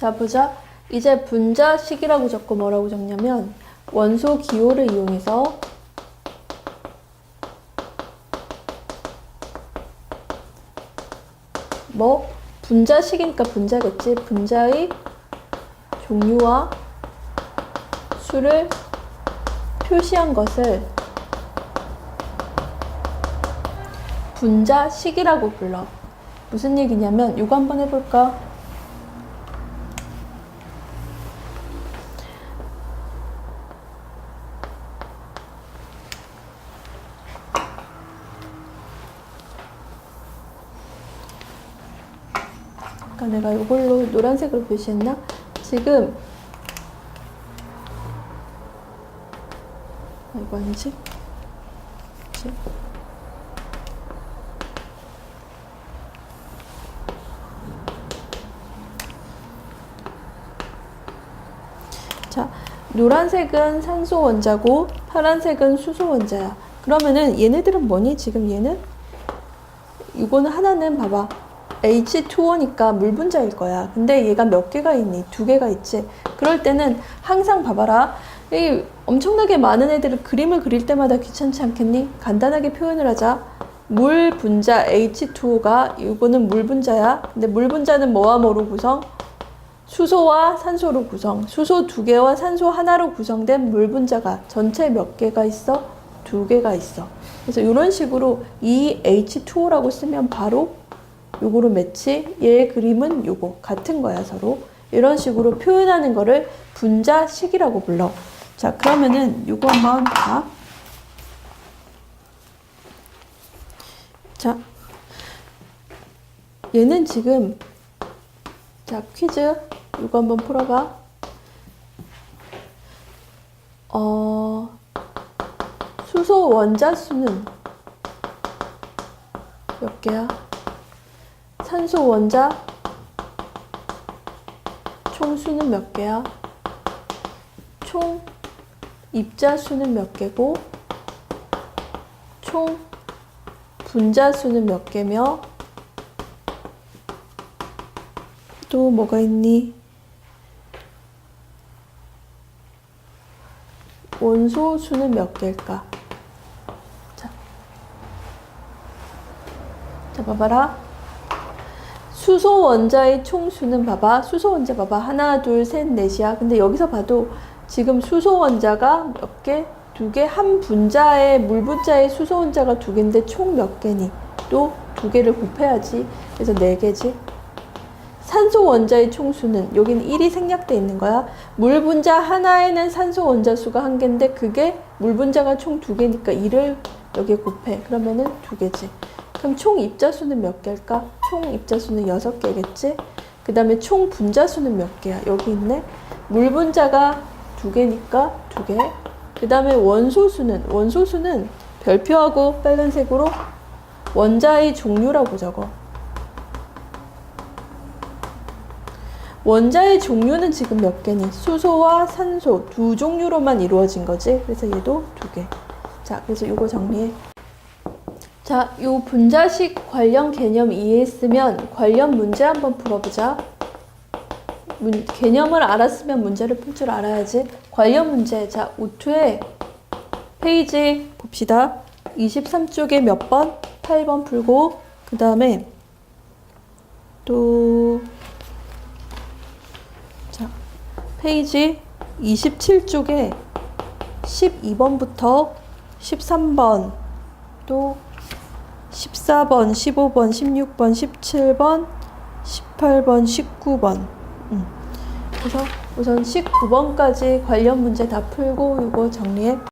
자, 보자. 이제 분자식이라고 적고 뭐라고 적냐면 원소 기호를 이용해서 뭐 분자식이니까 분자겠지. 분자의 종류와 수를 표시한 것을 분자식이라고 불러. 무슨 얘기냐면 이거 한번 해볼까? 아까 내가 이걸로 노란색으로 표시했나? 지금 아, 이거 아니지? 그치? 자, 노란색은 산소 원자고 파란색은 수소 원자야. 그러면은 얘네들은 뭐니? 지금 얘는 이거는 하나는 봐봐. H2O니까 물 분자일 거야. 근데 얘가 몇 개가 있니? 두 개가 있지. 그럴 때는 항상 봐봐라. 이 엄청나게 많은 애들을 그림을 그릴 때마다 귀찮지 않겠니? 간단하게 표현을 하자. 물 분자 H2O가 이거는 물 분자야. 근데 물 분자는 뭐와 뭐로 구성? 수소와 산소로 구성. 수소 두 개와 산소 하나로 구성된 물 분자가 전체 몇 개가 있어? 두 개가 있어. 그래서 이런 식으로 이 H2O라고 쓰면 바로 요거로 매치, 얘의 그림은 요거 같은 거야 서로. 이런 식으로 표현하는 거를 분자식이라고 불러. 자 그러면은 요거 한번 봐. 자 얘는 지금 자 퀴즈 이거 한번 풀어봐. 어 수소 원자 수는 몇 개야? 산소 원자 총 수는 몇 개야? 총 입자 수는 몇 개고 총 분자 수는 몇 개며 또 뭐가 있니? 원소 수는 몇 개일까? 자, 자 봐봐라. 수소 원자의 총수는 봐봐. 수소 원자 봐봐. 하나, 둘, 셋, 넷이야. 근데 여기서 봐도 지금 수소 원자가 몇 개? 두 개? 한 분자의, 물 분자의 수소 원자가 두 개인데 총 몇 개니? 또 두 개를 곱해야지. 그래서 네 개지. 산소 원자의 총수는 여기는 1이 생략돼 있는 거야. 물 분자 하나에는 산소 원자 수가 한 개인데 그게 물 분자가 총 두 개니까 1을 여기에 곱해. 그러면은 두 개지. 그럼 총 입자 수는 몇 개일까? 총 입자 수는 여섯 개겠지? 그 다음에 총 분자 수는 몇 개야? 여기 있네. 물 분자가 두 개니까 두 개. 그 다음에 원소 수는 원소 수는 별표하고 빨간색으로 원자의 종류라고 적어. 원자의 종류는 지금 몇 개니? 수소와 산소 두 종류로만 이루어진 거지. 그래서 얘도 두 개. 자, 그래서 요거 정리해. 자, 요 분자식 관련 개념 이해했으면 관련 문제 한번 풀어보자. 문, 개념을 알았으면 문제를 풀 줄 알아야지. 관련 문제. 자, 우투에 페이지 봅시다. 23쪽에 몇 번? 8번 풀고, 그 다음에 또, 자, 페이지 27쪽에 12번부터 13번, 또 14번, 15번, 16번, 17번, 18번, 19번. 음. 그래서 우선 19번까지 관련 문제 다 풀고 이거 정리해.